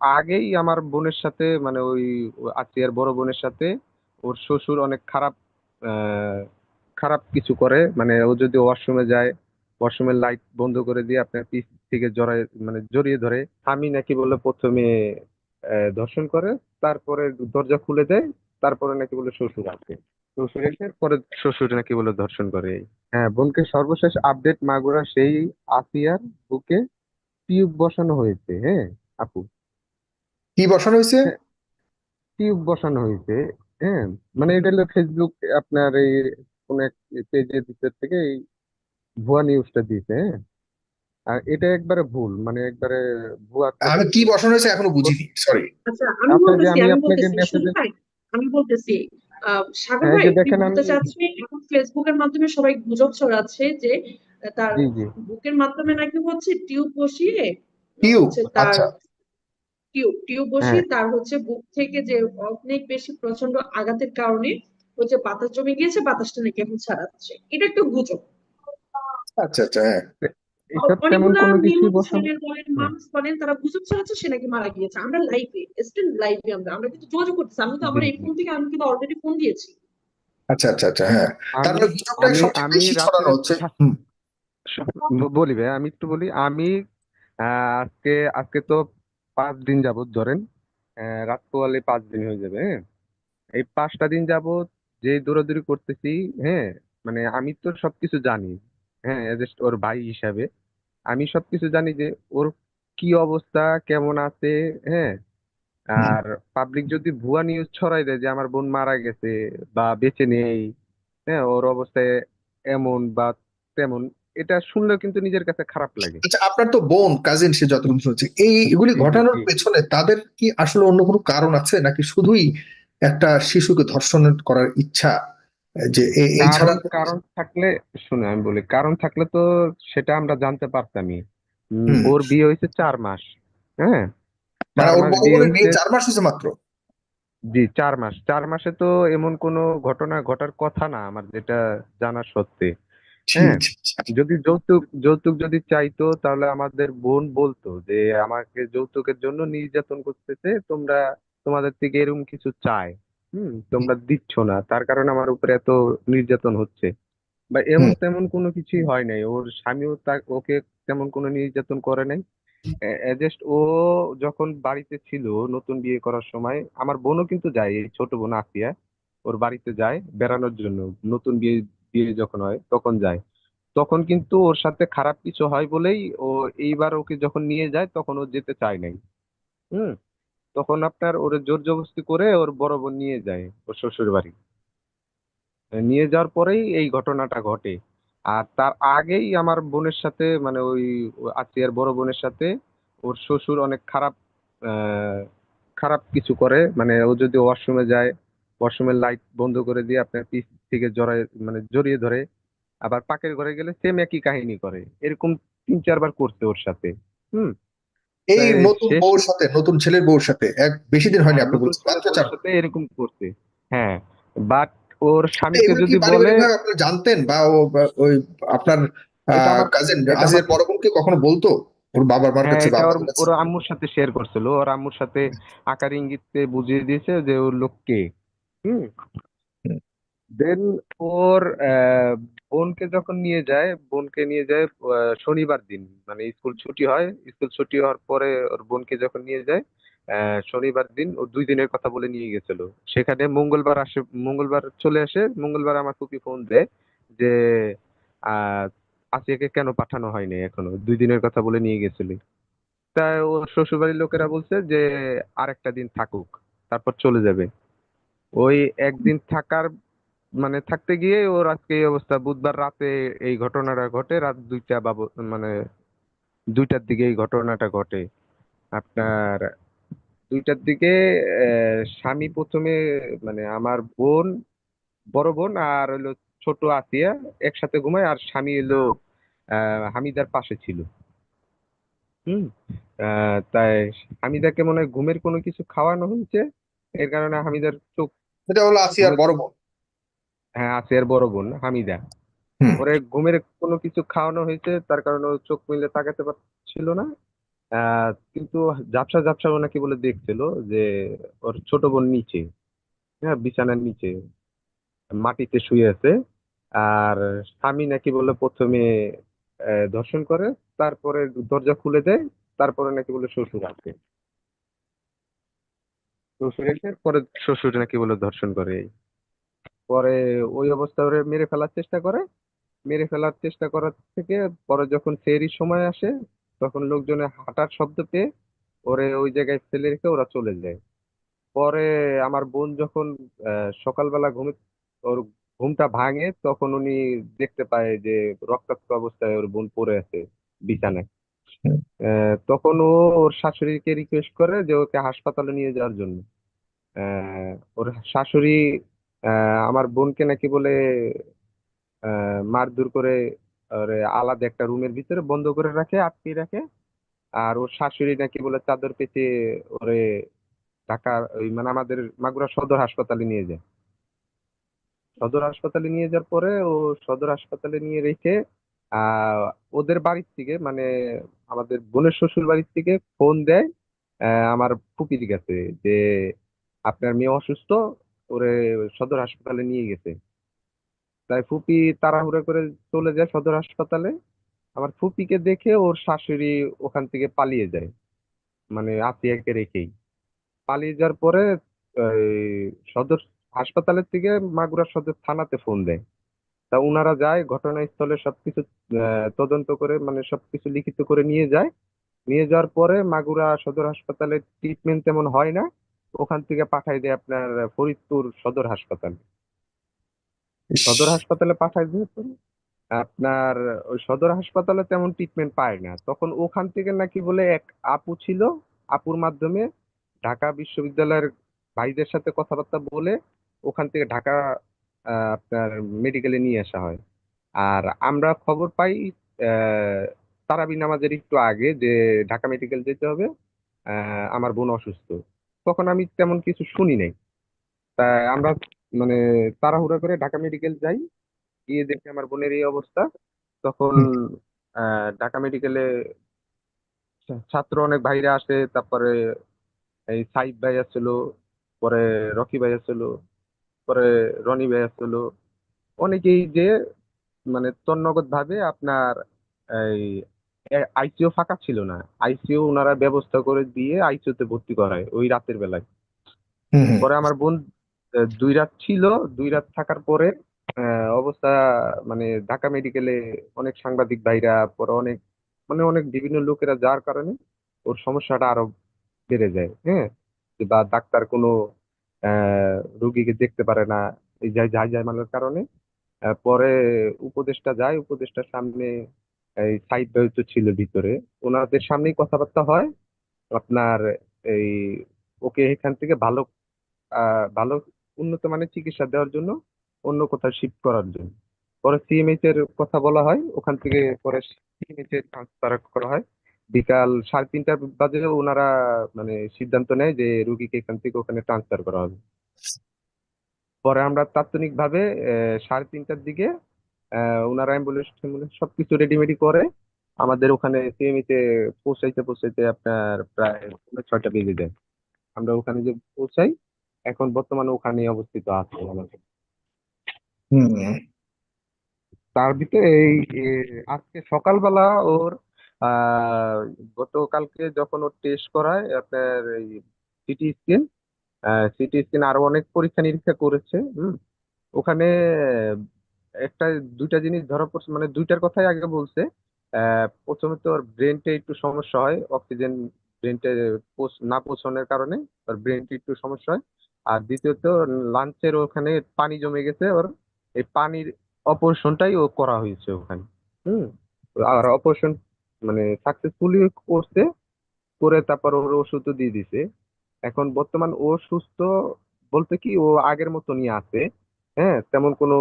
আগেই আমার বোনের সাথে মানে ওই আত্মীয়ার বড় বোনের সাথে ওর শ্বশুর অনেক খারাপ খারাপ কিছু করে। মানে ও যদি ওয়াশরুমে যায়, ওয়াশরুমের লাইট বন্ধ করে দিয়ে আপনার পিছ থেকে জড়ায় মানে জড়িয়ে ধরে, স্বামী নাকি বলে প্রথমে ধর্ষণ করে, তারপরে দরজা খুলে দেয়, তারপরে নাকি বলে শ্বশুর আসে। শ্বশুর এসে পরে শ্বশুর নাকি বলে ধর্ষণ করে। হ্যাঁ বোনকে সর্বশেষ আপডেট মাগুরা সেই আসিয়ার বুকে টিউব বসানো হয়েছে। হ্যাঁ আপু? কি বসানো হয়েছে? হ্যাঁ, টিউব বসানো হয়েছে হ্যাঁ। মানে এটা হলো ফেসবুক আপনার এই কোন এক পেজের ভিতর থেকে এই ভুয়া নিউজটা দিয়েছে হ্যাঁ। আর এটা একবারে ভুল মানে একবারে ভুয়া আমি কি বসানো হয়েছে এখনও বুঝিনি সরি আচ্ছা আমি বলতেছি আমি আপনাকে মেসেজে আমি বলতেছি সাগর হ্যাঁ ভাই যে দেখেন বলতে আমি চাচ্ছেন এখন ফেসবুকের মাধ্যমে সবাই গুজব ছড়াচ্ছে যে তার বুকের মাধ্যমে নাকি হচ্ছে টিউব বসিয়ে টিউব আচ্ছা। টিউব টিউব হ্যাঁ। বসিয়ে তার হচ্ছে বুক থেকে যে অনেক বেশি প্রচণ্ড আঘাতের কারণে হচ্ছে বাতাস জমে গিয়েছে বাতাসটা নাকি এখন ছাড়াচ্ছে। এটা একটু গুজব। আচ্ছা আচ্ছা হ্যাঁ। অনেকগুলা নিউজ চ্যানেল বলেন হ্যাঁ মানুষ বলেন তারা গুজব ছড়াচ্ছে সে নাকি মারা গিয়েছে। আমরা লাইভে স্টিল লাইভে আমরা আমরা কিন্তু যোগাযোগ করতেছি। আমি তো আমার জি এই ফোন থেকে আমি কিন্তু অলরেডি ফোন দিয়েছি। আচ্ছা আচ্ছা আচ্ছা হ্যাঁ। সবচেয়ে বেশি ছড়ানো হচ্ছে। বলি ভাই আমি একটু বলি আমি আহ, আজকে আজকে তো পাঁচ দিন যাবত ধরেন রাত পোয়ালে পাঁচ দিন হয়ে যাবে হ্যাঁ? এই পাঁচটা দিন যাবত যে দৌড়াদৌড়ি করতেছি হ্যাঁ মানে আমি তো সবকিছু জানি হ্যাঁ জাস্ট ওর ভাই হিসাবে। আমি সবকিছু জানি যে ওর কি অবস্থা, কেমন আছে হ্যাঁ? আর পাবলিক যদি ভুয়া নিউজ ছড়াই দেয় যে আমার বোন মারা গেছে বা বেঁচে নেই হ্যাঁ ওর অবস্থায় এমন বা তেমন এটা শুনলেও কিন্তু নিজের কাছে খারাপ লাগে। আচ্ছা আপনার তো বোন কাজিন সে যতটুকু শুনছে এই এগুলি ঘটানোর পেছনে তাদের কি আসলে অন্য কোনো কারণ আছে? নাকি শুধুই একটা শিশুকে ধর্ষণ করার ইচ্ছা যে এই ছাড়া কারণ থাকলে শুনে আমি বলি কারণ থাকলে তো সেটা আমরা জানতে পারতামই। ওর বিয়ে হয়েছে চার মাস হ্যাঁ? মানে চার মাস বিয়ে হয়েছে। চার মাস হয়েছে মাত্র? জি চার মাস। চার মাসে তো এমন কোনো ঘটনা ঘটার কথা না আমার যেটা জানা ছি। যদি যৌতুক যৌতুক যদি চাইতো তাহলে আমাদের বোন বলতো যে আমাকে যৌতুকের জন্য নির্যাতন করতেছে তোমরা তোমাদের থেকে এরকম কিছু চায়। হুম তোমরা দিচ্ছ না। তার কারণে আমার উপরে এত নির্যাতন হচ্ছে। বা এমন তেমন কোনো কিছুই হয় নাই। ওর স্বামীও তার ওকে তেমন কোনো নির্যাতন করে নাই। জাস্ট ও যখন বাড়িতে ছিল নতুন বিয়ে করার সময় আমার বোনও কিন্তু যায় এই ছোট বোন আসিয়া ওর বাড়িতে যায় বেড়ানোর জন্য। নতুন বিয়ে বিয়ে যখন হয়, তখন যায়। তখন কিন্তু ওর সাথে খারাপ কিছু হয় বলেই ও এইবার ওকে যখন নিয়ে যায়, তখন ও যেতে চায় নাই। হুম? তখন আপনার ওর জোর জবরদস্তি করে ওর বড় বোন নিয়ে যায়, ওর শ্বশুর বাড়ি নিয়ে যাওয়ার পরেই এই ঘটনাটা ঘটে। আর তার আগেই আমার বোনের সাথে মানে ওই আত্মীয়ার বড় বোনের সাথে ওর শ্বশুর অনেক খারাপ খারাপ কিছু করে। মানে ও যদি ওয়াশরুমে যায় ওয়াশরুমের লাইট বন্ধ করে দিয়ে আপনার পিছ থেকে জড়ায় মানে জড়িয়ে ধরে আবার পাকের ঘরে গেলে সেম একই কাহিনী করে। এরকম তিন চারবার করছে ওর সাথে। হুম? এই নতুন বউর সাথে নতুন ছেলের বউর সাথে এক বেশি দিন হয়নি হ্যাঁ আপনি বলছেন। চার সাথে এরকম করছে। হ্যাঁ বাট ওর স্বামীকে যদি বলে আপনারা জানতেন? বা ওই আপনার কাজিন আজিজের বড় বোনকে কখনো বলতো? ওর বাবার মার হ্যাঁ কাছে ওর কাছে? ওর আম্মুর সাথে শেয়ার করছিল। ওর আম্মুর সাথে আকার ইঙ্গিতে বুঝিয়ে দিয়েছে যে ওর লোক কে? হুম। দেন ওর বোনকে যখন নিয়ে যায় বোনকে নিয়ে যায় শনিবার দিন। মানে স্কুল ছুটি হয় স্কুল ছুটি হওয়ার পরে ওর বোনকে যখন নিয়ে যায় শনিবার দিন ও দুই দিনের কথা বলে নিয়ে গেছিল। সেখানে মঙ্গলবার আসে মঙ্গলবার চলে আসে মঙ্গলবার আমার ফুপি ফোন দেয় যে আহ আসিয়াকে কেন পাঠানো হয়নি এখনও? দুই দিনের কথা বলে নিয়ে গেছিল। তাই ওর শ্বশুরবাড়ির লোকেরা বলছে যে আরেকটা দিন থাকুক তারপর চলে যাবে। ওই একদিন থাকার মানে থাকতে গিয়ে ওর আজকে এই অবস্থা। বুধবার রাতে এই ঘটনাটা ঘটে, রাত দুইটা বাবু মানে দুইটার দিকে এই ঘটনাটা ঘটে। আপনার দুইটার দিকে স্বামী প্রথমে মানে আমার বোন, বড় বোন আর হলো ছোট আতিয়া একসাথে ঘুমায় আর স্বামী আহ হামিদার পাশে ছিল। হুম? তাই হামিদাকে মনে হয় ঘুমের কোনো কিছু খাওয়ানো হয়েছে। এর কারণে হামিদার চোখ এটা হলো আসিয়ার বড় বোন। হ্যাঁ আসিয়ার বড় বোন হামিদা। হুম। ওরে ঘুমের কোনো কিছু খাওয়ানো হয়েছে তার কারণে ও চোখ মিলে তাকাতে পারছিল না। কিন্তু ঝাপসা ঝাপসা ও নাকি বলে দেখছিল যে ওর ছোট বোন নিচে হ্যাঁ বিছানার নিচে মাটিতে শুয়ে আছে। আর স্বামী নাকি বলে প্রথমে ধর্ষণ করে তারপরে দরজা খুলে দেয় তারপরে নাকি বলে শ্বশুর আসে। শ্বশুর এসে পরে শ্বশুর নাকি বলে ধর্ষণ করে পরে ওই অবস্থা মেরে ফেলার চেষ্টা করে। মেরে ফেলার চেষ্টা করার থেকে পরে যখন ফেরির সময় আসে, তখন লোকজনের হাঁটার শব্দ পেয়ে ওরে ওই জায়গায় ফেলে রেখে ওরা চলে যায়। পরে আমার বোন যখন সকালবেলা ঘুমে, ওর ঘুমটা ভাঙে, তখন উনি দেখতে পায় যে রক্তাক্ত অবস্থায় ওর বোন পড়ে আছে বিছানায়। তখন ও ওর শাশুড়িকে রিকোয়েস্ট করে যে ওকে হাসপাতালে নিয়ে যাওয়ার জন্য। ওর শাশুড়ি আমার বোনকে নাকি বলে মারধর করে আলাদা একটা রুমের ভিতরে বন্ধ করে রাখে আটকে রাখে। আর ওর শাশুড়ি নাকি বলে চাদর পেঁচিয়ে ওরে ঢাকার ওই মানে আমাদের মাগুরা সদর হাসপাতালে নিয়ে যায়। সদর হাসপাতালে নিয়ে যাওয়ার পরে ও সদর হাসপাতালে নিয়ে রেখে ওদের বাড়ির থেকে মানে আমাদের বোনের শ্বশুর বাড়ির থেকে ফোন দেয় আমার ফুপির কাছে যে, আপনার মেয়ে অসুস্থ, ওরে সদর হাসপাতালে নিয়ে গেছে। তাই ফুপি তাড়াহুড়ো করে চলে যায় সদর হাসপাতালে। আমার ফুপিকে দেখে ওর শাশুড়ি ওখান থেকে পালিয়ে যায় মানে আতিয়াকে রেখেই। পালিয়ে যাওয়ার পরে সদর হাসপাতালের থেকে মাগুরা সদর থানাতে ফোন দেয়। তা উনারা যায় ঘটনাস্থলে সবকিছু তদন্ত করে মানে সবকিছু লিখিত করে নিয়ে যায়। নিয়ে যাওয়ার পরে মাগুরা সদর হাসপাতালে ট্রিটমেন্ট তেমন হয় না। ওখান থেকে পাঠায় দেয় আপনার ফরিদপুর সদর হাসপাতালে। সদর হাসপাতালে পাঠায় দিয়ে আপনার ওই সদর হাসপাতালে তেমন ট্রিটমেন্ট পায় না। তখন ওখান থেকে নাকি বলে এক আপু ছিল আপুর মাধ্যমে ঢাকা বিশ্ববিদ্যালয়ের ভাইদের সাথে কথাবার্তা বলে ওখান থেকে ঢাকা আপনার মেডিকেলে নিয়ে আসা হয়। আর আমরা খবর পাই তারাবি নামাজের একটু আগে যে ঢাকা মেডিকেল যেতে হবে আমার বোন অসুস্থ। তখন আমি তেমন কিছু শুনি নাই। তা আমরা মানে তাড়াহুড়া করে ঢাকা মেডিকেল যাই গিয়ে দেখি আমার বোনের এই অবস্থা। তখন আহ, ঢাকা মেডিকেলে ছাত্র অনেক ভাইরা আসে তারপরে এই সাইব ভাই আসছিল পরে রকি ভাই আসছিল। পরে রনি ভাই আসছিল অনেকেই যে মানে তন্নগত ভাবে আপনার এই আইসিও ফাঁকা ছিল না। আইসিইউ ওনারা ব্যবস্থা করে দিয়ে আইসিইউ তে ভর্তি করায় ওই রাতের বেলায়। পরে আমার বোন দুই রাত ছিল। দুই রাত থাকার পরে অবস্থা মানে ঢাকা মেডিকেলে অনেক সাংবাদিক ভাইরা পরে অনেক মানে অনেক বিভিন্ন লোকেরা যার কারণে ওর সমস্যাটা আরও বেড়ে যায়। হ্যাঁ? বা ডাক্তার কোনো রুগীকে দেখতে পারে না, এই যাই যাই যাই জায়মালের কারণে। পরে উপদেষ্টা যায়, উপদেষ্টার সামনে এই সাইড তো ছিল ভিতরে। ওনাদের সামনেই কথাবার্তা হয়, আপনার এই ওকে এখান থেকে ভালো ভালো উন্নত মানের চিকিৎসা দেওয়ার জন্য অন্য কোথাও শিফট করার জন্য। পরে সিএমএইচ এর কথা বলা হয়, ওখান থেকে পরে সিএমএইচ এর ট্রান্সফার করা হয়। বিকাল সাড়ে তিনটার বাজে ওনারা মানে সিদ্ধান্ত নেয় যে রুগীকে এখান থেকে ওখানে ট্রান্সফার করা হবে। পরে আমরা তাৎক্ষণিকভাবে সাড়ে তিনটার দিকে ওনারা অ্যাম্বুলেন্স ট্যাম্বুলেন্স সবকিছু রেডিমেডি করে আমাদের ওখানে সিএমএইচ এ পৌঁছাইতে পৌঁছাইতে আপনার প্রায় ছয়টা বেজে যায়। আমরা ওখানে যে পৌঁছাই এখন বর্তমানে ওখানে অবস্থিত আছে আমাদের। তার ভিতরে এই আজকে সকালবেলা ওর গতকালকে যখন ওর টেস্ট করায়, আপনার এই সিটি স্ক্যান সিটি স্ক্যান আরও অনেক পরীক্ষা নিরীক্ষা করেছে ওখানে একটা দুইটা জিনিস ধরা পড়ছে মানে দুইটার কথাই আগে বলছে প্রথমে তো ওর ব্রেনটে একটু সমস্যা হয় অক্সিজেন ব্রেনটে না পৌঁছানোর কারণে ওর ব্রেনটে একটু সমস্যা হয়, আর দ্বিতীয়ত লাঞ্চের ওখানে পানি জমে গেছে, ওর এই পানির অপারেশনটাই ও করা হয়েছে ওখানে, হুম? আর অপারেশন মানে সাকসেসফুলি করছে করে তারপর ওর ওষুধও দিয়ে দিছে। এখন বর্তমান ও সুস্থ বলতে কি ও আগের মতনই আছে হ্যাঁ? তেমন কোনো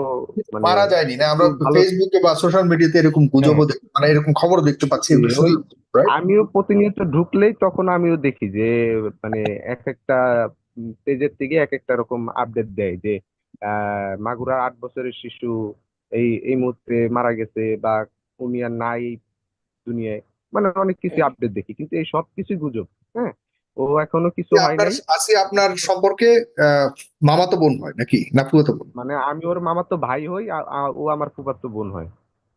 মানে মারা যায়নি না। আমরা ফেসবুকে বা সোশ্যাল মিডিয়াতে এরকম গুজবও মানে এরকম খবর দেখতে পাচ্ছি? আমিও প্রতিনিয়ত ঢুকলেই তখন আমিও দেখি যে মানে এক একটা পেজের থেকে এক একটা রকম আপডেট দেয় যে আহ মাগুরার আট বছরের শিশু এই এই মুহূর্তে মারা গেছে বা উনি আর নাই দুনিয়ায়। মানে অনেক কিছু আপডেট দেখি কিন্তু এই সব কিছুই গুজব হ্যাঁ? ও এখনও কিছু হয় আপনার নাই আসি আপনার সম্পর্কে মামাতো বোন হয় নাকি? না ফুফাতো বোন? মানে আমি ওর মামাতো ভাই হই আর ও আমার ফুফাতো বোন হয়।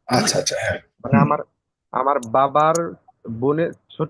আচ্ছা আচ্ছা হ্যাঁ। মানে আমার আমার বাবার বোনের ছোট